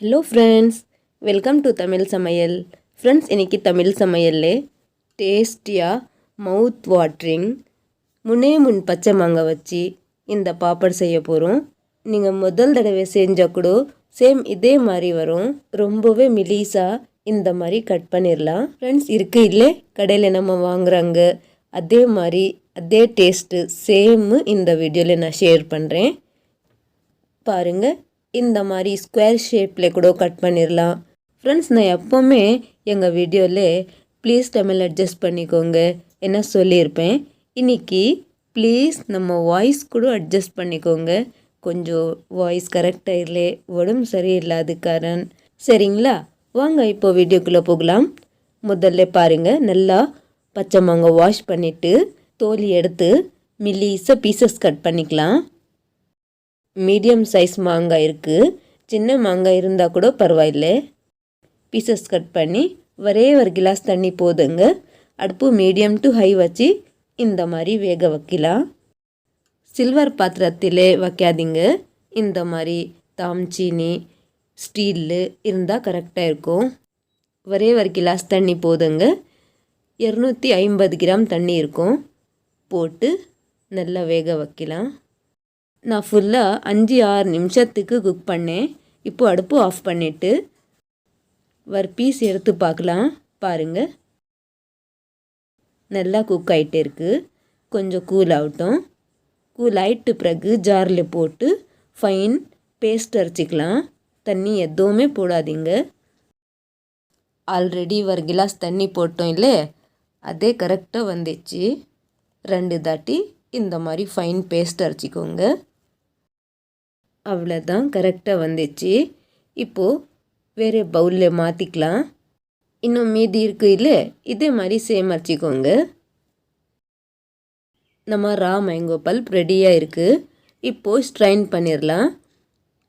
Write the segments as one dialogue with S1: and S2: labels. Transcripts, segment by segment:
S1: Hello friends welcome to Tamil Samayal friends இன்னைக்கு தமிழ் சமையல்ல டேஸ்டியாக மவுத் வாட்ரிங் முன்னே முன் பச்சை மாங்காய் வச்சு இந்த பாப்பட் செய்ய போகிறோம் நீங்கள் முதல் தடவை செஞ்சால் கூட சேம் இதே மாதிரி வரும். ரொம்பவே மிலீஸாக இந்த மாதிரி கட் பண்ணிடலாம் ஃப்ரெண்ட்ஸ் இருக்கு இல்லை? கடையில் நம்ம வாங்குறாங்க. அதே மாதிரி அதே டேஸ்ட்டு சேமு இந்த வீடியோவில் நான் ஷேர் பண்ணுறேன் பாருங்கள் இந்த மாதிரி ஸ்கொயர் ஷேப்பில் கூட கட் பண்ணிடலாம் ஃப்ரெண்ட்ஸ் நான் எப்போவுமே எங்கள் வீடியோவில் ப்ளீஸ் தமிழ் அட்ஜஸ்ட் பண்ணிக்கோங்க. என்ன சொல்லியிருப்பேன் இன்னைக்கு ப்ளீஸ் நம்ம வாய்ஸ் கூட அட்ஜஸ்ட் பண்ணிக்கோங்க. கொஞ்சம் வாய்ஸ் கரெக்டாக இல்லை உடம்பு சரியில்லாது காரன் சரிங்களா? வாங்க இப்போ வீடியோக்குள்ளே போகலாம். முதல்ல பாருங்கள் நல்லா பச்சை மாங்காய் வாஷ் பண்ணிவிட்டு தோலி எடுத்து மில்லிஸாக பீசஸ் கட் பண்ணிக்கலாம். மீடியம் சைஸ் மாங்காய் இருக்குது சின்ன மாங்காய் இருந்தால் கூட பரவாயில்ல. பீசஸ் கட் பண்ணி ஒரே ஒரு கிளாஸ் தண்ணி போதுங்க. அடுப்பு மீடியம் டு ஹை வச்சு இந்த மாதிரி வேக வைக்கலாம். சில்வர் பாத்திரத்தில் வைக்காதீங்க. இந்த மாதிரி தாம்சீனி ஸ்டீலு இருந்தால் கரெக்டாக இருக்கும். ஒரே ஒரு கிளாஸ் தண்ணி போதுங்க. இரநூத்தி ஐம்பது கிராம் தண்ணி இருக்கும். போட்டு நல்லா வேக வைக்கலாம். நான் ஃபுல்லாக அஞ்சு ஆறு நிமிஷத்துக்கு குக் பண்ணேன். இப்போது அடுப்பு ஆஃப் பண்ணிவிட்டு ஒரு பீஸ் எடுத்து பார்க்கலாம். பாருங்கள் நல்லா குக் ஆகிட்டே இருக்குது கொஞ்சம் கூல் ஆகட்டும். கூல் ஆகிட்டு பிறகு ஜாரில் போட்டு ஃபைன் பேஸ்ட் அரைச்சிக்கலாம். தண்ணி எதுவுமே போடாதீங்க. ஆல்ரெடி ஒரு கிளாஸ் தண்ணி போட்டோம் இல்லை? அதே கரெக்டாக வந்துச்சு. ரெண்டு தாட்டி இந்த மாதிரி ஃபைன் பேஸ்ட் அரைச்சிக்கோங்க. அவ்வளோதான் கரெக்டாக வந்துச்சு. இப்போது வேறு பவுலில் மாற்றிக்கலாம் இன்னும் மீதி இருக்கு இல்லை? இதே மாதிரி சேமரிச்சிக்கோங்க நம்ம ரா மேங்கோ பல்ப் ரெடியாக இருக்குது இப்போது ஸ்ட்ரைன் பண்ணிடலாம்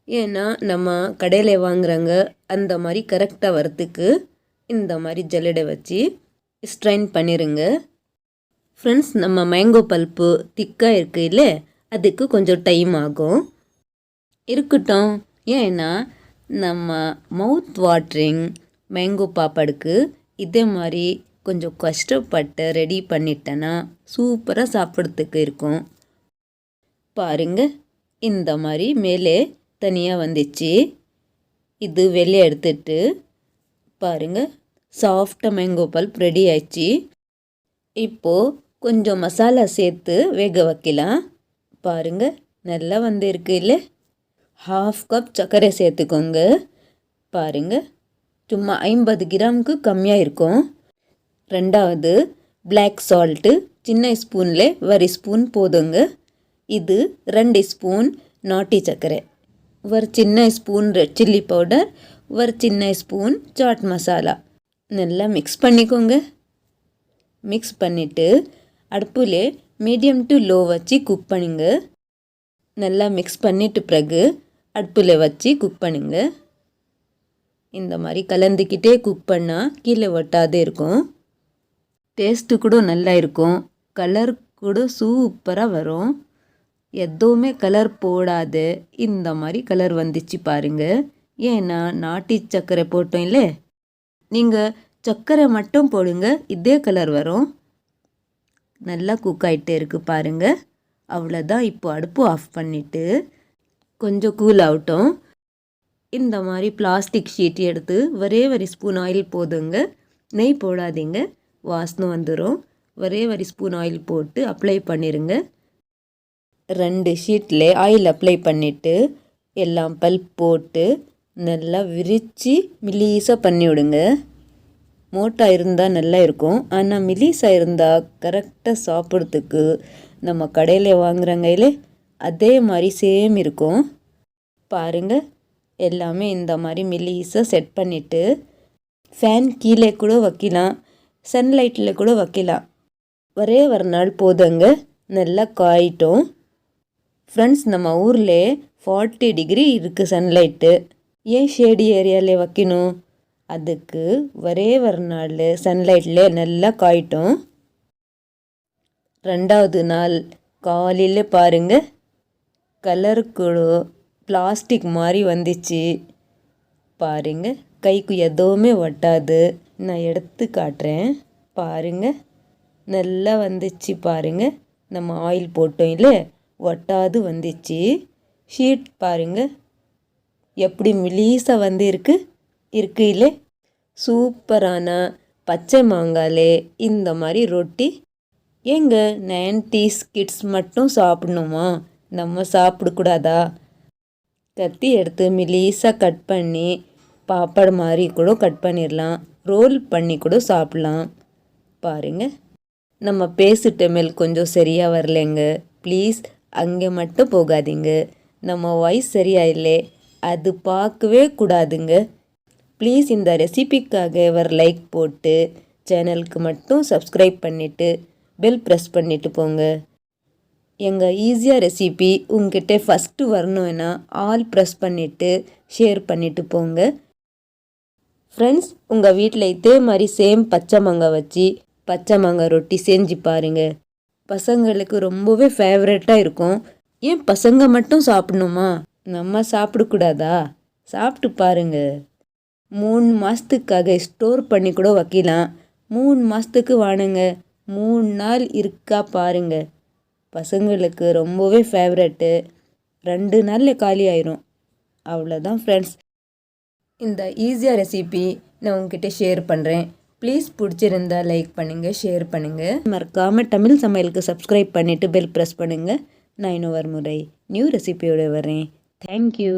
S1: ஏன்னா நம்ம கடையில் வாங்குறாங்க அந்த மாதிரி கரெக்டாக வரத்துக்கு இந்த மாதிரி ஜல்லடை வச்சு ஸ்ட்ரைன் பண்ணிடுங்க ஃப்ரெண்ட்ஸ் நம்ம மேங்கோ பல்ப்பு திக்காக இருக்கு இல்லை? அதுக்கு கொஞ்சம் டைம் ஆகும். இருக்கட்டும். ஏன்னா நம்ம மவுத் வாட்ரிங் மேங்கோ பாப்பாடுக்கு இதே மாதிரி கொஞ்சம் கஷ்டப்பட்டு ரெடி பண்ணிட்டேன்னா சூப்பராக சாப்பிட்றதுக்கு இருக்கும். பாருங்க இந்த மாதிரி மேலே தனியாக வந்துச்சு. இது வெளியே எடுத்துட்டு பாருங்க சாஃப்டாக மேங்கோ பல்ப் ரெடி ஆயிடுச்சு. இப்போது கொஞ்சம் மசாலா சேர்த்து வேக வைக்கலாம். பாருங்க நல்லா வந்திருக்கு இல்லை? ஹாஃப் கப் சர்க்கரை சேர்த்துக்கோங்க. பாருங்க. சும்மா ஐம்பது கிராமுக்கு கம்மியாக இருக்கும். ரெண்டாவது பிளாக் சால்ட்டு சின்ன ஸ்பூனில் ஒரு ஸ்பூன் போதுங்க. இது ரெண்டு ஸ்பூன் நாட்டி சர்க்கரை. ஒரு சின்ன ஸ்பூன் ரெட் சில்லி பவுடர் ஒரு சின்ன ஸ்பூன் சாட் மசாலா நல்லா மிக்ஸ் பண்ணிக்கோங்க. மிக்ஸ் பண்ணிவிட்டு அடுப்பில் மீடியம் டு லோ வச்சு குக் பண்ணுங்க. நல்லா மிக்ஸ் பண்ணிட்டு பிறகு அடுப்பில் வச்சு குக் பண்ணுங்க. இந்த மாதிரி கலந்துக்கிட்டே குக் பண்ணால் கீழே ஒட்டாதே இருக்கும். டேஸ்ட்டு கூட நல்லா இருக்கும். கலர் கூட சூப்பராக வரும். எதுவுமே கலர் போடாது. இந்த மாதிரி கலர் வந்துச்சு பாருங்கள் ஏன்னா நாட்டி சர்க்கரை போட்டோம் இல்லை? நீங்கள் சர்க்கரை மட்டும் போடுங்க இதே கலர் வரும். நல்லா குக் ஆகிட்டே இருக்குது பாருங்கள் அவ்வளோதான் இப்போ அடுப்பு ஆஃப் பண்ணிவிட்டு கொஞ்சம் கூல் ஆகட்டும். இந்த மாதிரி பிளாஸ்டிக் ஷீட் எடுத்து ஒரே ஒரு ஸ்பூன் ஆயில் போதுங்க நெய் போடாதீங்க. வாசனை வந்துடும் ஒரே ஒரு ஸ்பூன் ஆயில் போட்டு அப்ளை பண்ணிடுங்க ரெண்டு ஷீட்டில் ஆயில் அப்ளை பண்ணிவிட்டு எல்லாம் பல்ப் போட்டு நல்லா விரித்து மிலீஸாக பண்ணி விடுங்க மோட்டாக இருந்தால் நல்லா இருக்கும். ஆனால் மிலீஸாக இருந்தால் கரெக்டாக சாப்பிட்றதுக்கு நம்ம கடையில் வாங்குறாங்கயிலே அதே மாதிரி சேம் இருக்கும். பாருங்கள் எல்லாமே இந்த மாதிரி மில்லீஸாக செட் பண்ணிவிட்டு ஃபேன் கீழே கூட வைக்கலாம் சன்லைட்டில் கூட வைக்கலாம். ஒரே ஒரு நாள் போதுங்க நல்லா காயிட்டோம். ஃப்ரெண்ட்ஸ் நம்ம ஊரில் ஃபார்ட்டி டிகிரி இருக்குது சன்லைட்டு ஏன் ஷேடி ஏரியாவில் வைக்கணும்? அதுக்கு ஒரே ஒரு நாள் சன்லைட்டில் நல்லா காயிட்டோம். ரெண்டாவது நாள் காலையில் பாருங்கள் கலர் பிளாஸ்டிக் மாதிரி வந்துச்சு. பாருங்க கைக்கு எதுவுமே ஒட்டாது. நான் எடுத்து காட்டுறேன். பாருங்க நல்லா வந்துச்சு பாருங்க. நம்ம ஆயில் போட்டோம் இல்லை? ஒட்டாது வந்துச்சு. ஷீட் பாருங்க எப்படி மிலீஸாக வந்து இருக்கு இருக்கு இல்லை? சூப்பரான பச்சை மாங்காலே இந்த மாதிரி ரொட்டி. எங்கள் நைன்டிஸ் கிட்ஸ் மட்டும் சாப்பிடணுமா? நம்ம சாப்பிடக்கூடாதா? கத்தி எடுத்து மெலீஸாக கட் பண்ணி பாப்பாடு மாதிரி கூட கட் பண்ணிடலாம். ரோல் பண்ணி கூட சாப்பிட்லாம். பாருங்க. நம்ம பேசிட்ட மேல் கொஞ்சம் சரியாக வரலைங்க. ப்ளீஸ் அங்கே மட்டும் போகாதீங்க. நம்ம வாய்ஸ் சரியா இல்லை அது பார்க்கவே கூடாதுங்க. ப்ளீஸ் இந்த ரெசிபிக்காக ஒரு லைக் போட்டு சேனலுக்கு மட்டும் சப்ஸ்கிரைப் பண்ணிவிட்டு பெல் ப்ரெஸ் பண்ணிவிட்டு போங்க. எங்கள் ஈஸியாக ரெசிபி உங்ககிட்ட ஃபஸ்ட்டு வரணும்னா ஆல் ப்ரெஸ் பண்ணிவிட்டு ஷேர் பண்ணிவிட்டு போங்க. ஃப்ரெண்ட்ஸ் உங்கள் வீட்டில் இதே மாதிரி சேம் பச்சை மாங்காய் வச்சு பச்சை மாங்காய் ரொட்டி செஞ்சு பாருங்க. பசங்களுக்கு ரொம்பவே ஃபேவரட்டாக இருக்கும். ஏன் பசங்க மட்டும் சாப்பிடணுமா? நம்ம சாப்பிடக்கூடாதா சாப்பிட்டு பாருங்க. மூணு மாதத்துக்காக ஸ்டோர் பண்ணி கூட வைக்கலாம். மூணு மாதத்துக்கு வாணுங்க. மூணு நாள் இருக்கா பாருங்கள் பசங்களுக்கு ரொம்பவே ஃபேவரெட்டு ரெண்டு நாளில் காலி ஆயிரும். அவ்வளோதான் ஃப்ரெண்ட்ஸ் இந்த ஈஸியாக ரெசிபி நான் உங்ககிட்ட ஷேர் பண்ணுறேன் ப்ளீஸ் பிடிச்சிருந்தா லைக் பண்ணுங்கள் ஷேர் பண்ணுங்கள் மறக்காமல் தமிழ் சமையலுக்கு சப்ஸ்கிரைப் பண்ணிவிட்டு பெல் ப்ரெஸ் பண்ணுங்கள் நான் இன்னும் ஒரு முறை நியூ ரெசிபியோடு வரேன் தேங்க்யூ